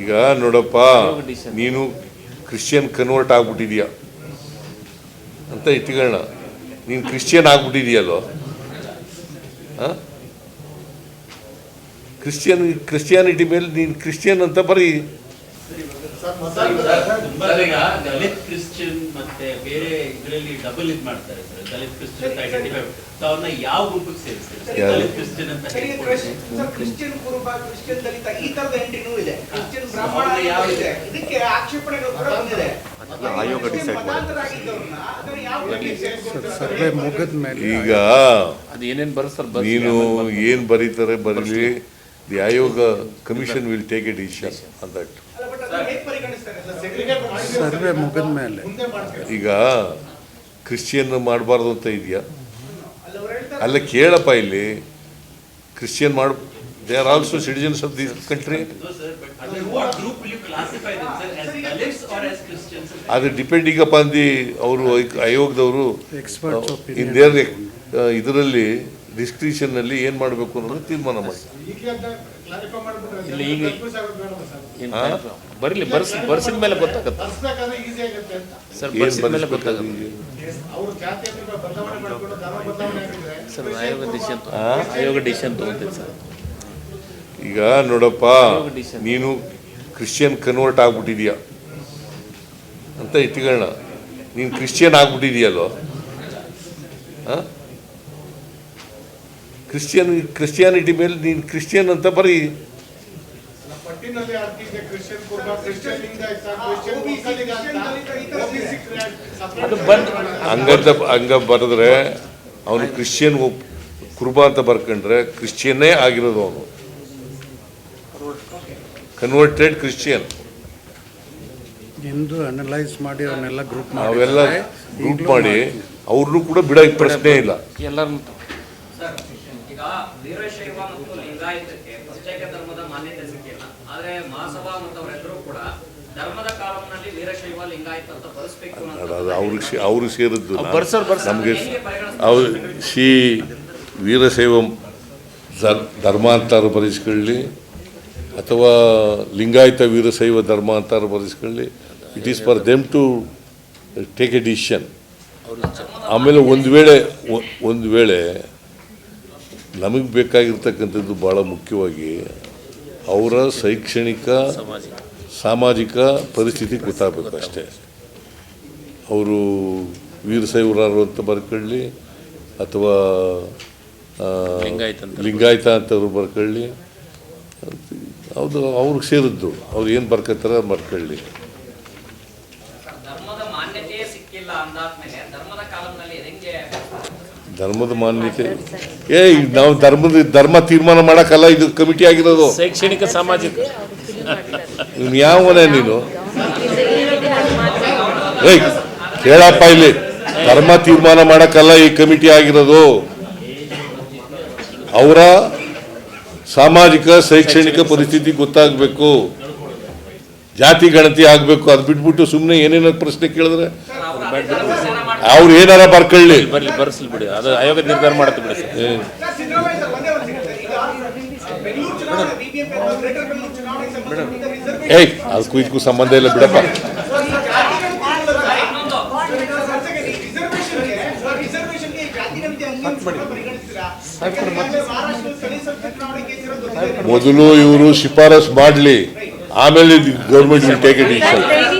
ಈಗ ನೋಡಪ್ಪ ನೀನು ಕ್ರಿಶ್ಚಿಯನ್ ಕನ್ವರ್ಟ್ ಆಗ್ಬಿಟ್ಟಿದೀಯ. ಅಂತ ಇಟ್ಕೊಳ್ಳೋಣ. ನೀನು ಕ್ರಿಶ್ಚಿಯನ್ ಆಗ್ಬಿಟ್ಟಿದೀಯಲ್ವ ಹಾಂ? ಕ್ರಿಶ್ಚಿಯನ್ ಕ್ರಿಶ್ಚಿಯಾನಿಟಿ ಮೇಲೆ ನೀನು ಕ್ರಿಶ್ಚಿಯನ್ ಅಂತ ಬರೀ. ಕ್ರಿಶ್ಚಿಯನ್ ಯಾವ ಇದಕ್ಕೆ ಆಕ್ಷೇಪಣೆಗಳು ಬಂದಿದೆ. ಆಯೋಗ ಡಿಸೈಡ್? ಸರ್ವೆ ಮುಗಿದ ಮೇಲೆ ಈಗ ಅದು ಏನೇನು ಬರುತ್ತೆ ನೀನು ಏನು ಬರೀತಾರೆ ಬರಲಿ ದಿ ಆಯೋಗ commission will take it decision on that? Survey ಮುಗಿದ ಮೇಲೆ. ಈಗ ಕ್ರಿಶ್ಚಿಯನ್ ಮಾಡಬಾರ್ದು ಅಂತ ಇದೆಯಾ? ಅಲ್ಲ, ಅವ್ರು ಹೇಳ್ತಾರೆ. ಅಲ್ಲ ಕೇಳಪ್ಪ ಇಲ್ಲಿ. ಕ್ರಿಶ್ಚಿಯನ್ ಮಾಡ್ they are also citizens of this country No, sir, but under what group will you classify them, sir? As Dalits or as Christians? ಅದು ಡಿಪೆಂಡಿಂಗ್ ಅಪಾನ್ ದಿ ಅವರು ಆಯೋಗದವರು Experts opinion. ಇನ್ ದೇರ್ ಇದರಲ್ಲಿ discretion ಏನು ಏನ್ ಮಾಡಬೇಕು ಅನ್ನೋದು ತೀರ್ಮಾನ ಮಾಡಿ ಇಲ್ಲ ಈಗ ಹಾ? ಬರಲಿ ಬರ್ಸ್ ಬರ್ಸಿದ ಮೇಲೆ ಗೊತ್ತಾಗತ್ತೆ ತರ್ಸ್ಬೇಕಾದ್ರೆ ಈಸಿ ಆಗುತ್ತೆ ಅಂತ ಸರ್ ಏನ್ ಬರ್ಸಿದ ಮೇಲೆ ಬರೆಸ್ಬೇಕಾದ್ರೆ ಗೊತ್ತಾಗತ್ತೆ ಅವ್ರು ಜಾತಿಯನ್ನು ಬದಲಾವಣೆ ಮಾಡ್ಕೊಂಡು ಧರ್ಮ ಬದಲಾವಣೆ ಆಗಿದ್ರೆ ಸರ್ ಆಯೋಗ ಡಿಸಿಷನ್ ಆಯೋಗ ಡಿಸಿಷನ್ ತಗೊಂತೈತೆ ಸರ್ ಈಗ ನೋಡಪ್ಪ ನೀನು ಕ್ರಿಶ್ಚಿಯನ್ ಕನ್ವರ್ಟ್ ಆಗ್ಬಿಟ್ಟಿದೀಯ. ಅಂತ ಇಟ್ಕೊಳ್ಳೋಣ. ನೀನು ಕ್ರಿಶ್ಚಿಯನ್ ಆಗ್ಬಿಟ್ಟಿದೀಯಲ್ವ ಹಾಂ? ಕ್ರಿಶ್ಚಿಯನ್ ಕ್ರಿಶ್ಚಿಯಾನಿಟಿ ಮೇಲೆ ನೀನು ಕ್ರಿಶ್ಚಿಯನ್ ಅಂತ ಬರೀ. ಹಂಗಂತ ಹಂಗ ಬರೆದ್ರೆ ಅವನು ಕ್ರಿಶ್ಚಿಯನ್ ಕುರ್ಬಾ ಅಂತ ಬರ್ಕೊಂಡ್ರೆ ಕ್ರಿಶ್ಚಿಯನ್ನೇ ಆಗಿರೋದು ಅವನು. ಕನ್ವರ್ಟೆಡ್ ಕ್ರಿಶ್ಚಿಯನ್ ಎಂದು ಅನಲೈಸ್ ಮಾಡಿ ಅವನ್ನೆಲ್ಲ ಗ್ರೂಪ್ ಮಾಡಿ ಅವೆಲ್ಲ ಗ್ರೂಪ್ ಮಾಡಿ ಅವ್ರನ್ನೂ ಕೂಡ ಬಿಡೋ ಪ್ರಶ್ನೆ ಇಲ್ಲ. ಎಲ್ಲರನ್ನು ಸರ್ ಈಗ ವೀರಶೈವ ಮತ್ತು ಲಿಂಗಾಯತಕ್ಕೆ ಪ್ರತ್ಯೇಕ ಧರ್ಮದ ಮಾನ್ಯತೆ ಸಿಕ್ಕಿಲ್ಲ. ಆದ್ರೆ ಮಹಾಸಭಾ ಮತ್ತು ಕೂಡ ಧರ್ಮದ ಕಾಲಂನಲ್ಲಿ ವೀರಶೈವ ಲಿಂಗಾಯತ ಅಂತ ಬರೆಸ್ಬೇಕು ಅದು ಅದು ಅವ್ರಿಗೆ ಸೇರಿದ್ದು. ನಮಗೆ ಅವ್ರು ಶ್ರೀ ವೀರಶೈವ ಧರ್- ಧರ್ಮ ಅಂತಾರು ಬರೆಸ್ಕೊಳ್ಳಿ. ಅಥವಾ ಲಿಂಗಾಯತ ವೀರಶೈವ ಧರ್ಮ ಅಂತ ಬರೆಸ್ಕೊಳ್ಳಿ. It is for them to take a decision ಆಮೇಲೆ ಒಂದು ವೇಳೆ ಒಂದು ವೇಳೆ ನಮಗೆ ಬೇಕಾಗಿರ್ತಕ್ಕಂಥದ್ದು ಭಾಳ ಮುಖ್ಯವಾಗಿ ಅವರ ಶೈಕ್ಷಣಿಕ ಸಾಮಾಜಿಕ ಪರಿಸ್ಥಿತಿ ಗೊತ್ತಾಗಬೇಕು ಅಷ್ಟೇ. ಅವರು ವೀರಶೈವರಾರು ಅಂತ ಬರ್ಕೊಳ್ಳಿ ಅಥವಾ. ಲಿಂಗಾಯತ ಅಂತವ್ರು ಬರ್ಕೊಳ್ಳಿ. ಹೌದು ಅವ್ರಿಗೆ ಸೇರಿದ್ದು. ಅವ್ರು ಏನು ಬರ್ಕೊತಾರೆ ಮಾಡ್ಕೊಳ್ಳಿ. ಧರ್ಮದ ಮಾನ್ಯತೆಯೇ ಸಿಕ್ಕಿಲ್ಲ ಅಂದಾದ್ಮೇಲೆ ಧರ್ಮದ ಕಾಲಂನಲ್ಲಿ ಹೆಂಗೆ ಧರ್ಮದ ಮಾನ್ಯತೆ ಏ ನಾವು ಧರ್ಮದ ಧರ್ಮ ತೀರ್ಮಾನ ಮಾಡೋಕ್ಕಲ್ಲ ಇದು ಕಮಿಟಿ ಆಗಿರೋದು. ಶೈಕ್ಷಣಿಕ ಸಾಮಾಜಿಕ. ಇವ್ನು ಯಾವನೇ ನೀನು? ಏಯ್ ಕೇಳಪ್ಪ ಇಲ್ಲಿ. ಧರ್ಮ ತೀರ್ಮಾನ ಮಾಡಕ್ಕಲ್ಲ ಈ ಕಮಿಟಿ ಆಗಿರೋದು. ಅವರ ಸಾಮಾಜಿಕ ಶೈಕ್ಷಣಿಕ ಪರಿಸ್ಥಿತಿ ಗೊತ್ತಾಗಬೇಕು. ಜಾತಿ ಗಣತಿ ಆಗಬೇಕು ಅದು ಬಿಟ್ಬಿಟ್ಟು ಸುಮ್ಮನೆ ಏನೇನೋ ಪ್ರಶ್ನೆ ಕೇಳಿದ್ರೆ ಅವರು ಏನಾರ ಬರ್ಕೊಳ್ಳಿ. ಬರ್ಲಿ ಬರ್ಸಲಿ ಬಿಡಿ. ಅದು ಆಯೋಗ ನಿರ್ಧಾರ ಮಾಡುತ್ತೆ ಬಿಡಿ ಏಯ್ ಅದಕ್ಕೂ ಇದಕ್ಕೂ ಸಂಬಂಧ ಇಲ್ಲ ಬಿಡಪ್ಪ. ಮೊದಲು ಇವರು ಶಿಫಾರಸ್ ಮಾಡಲಿ. ಆಮೇಲೆ ಗೌರ್ಮೆಂಟ್ ವಿಲ್ ಟೇಕ್ ಇಟ್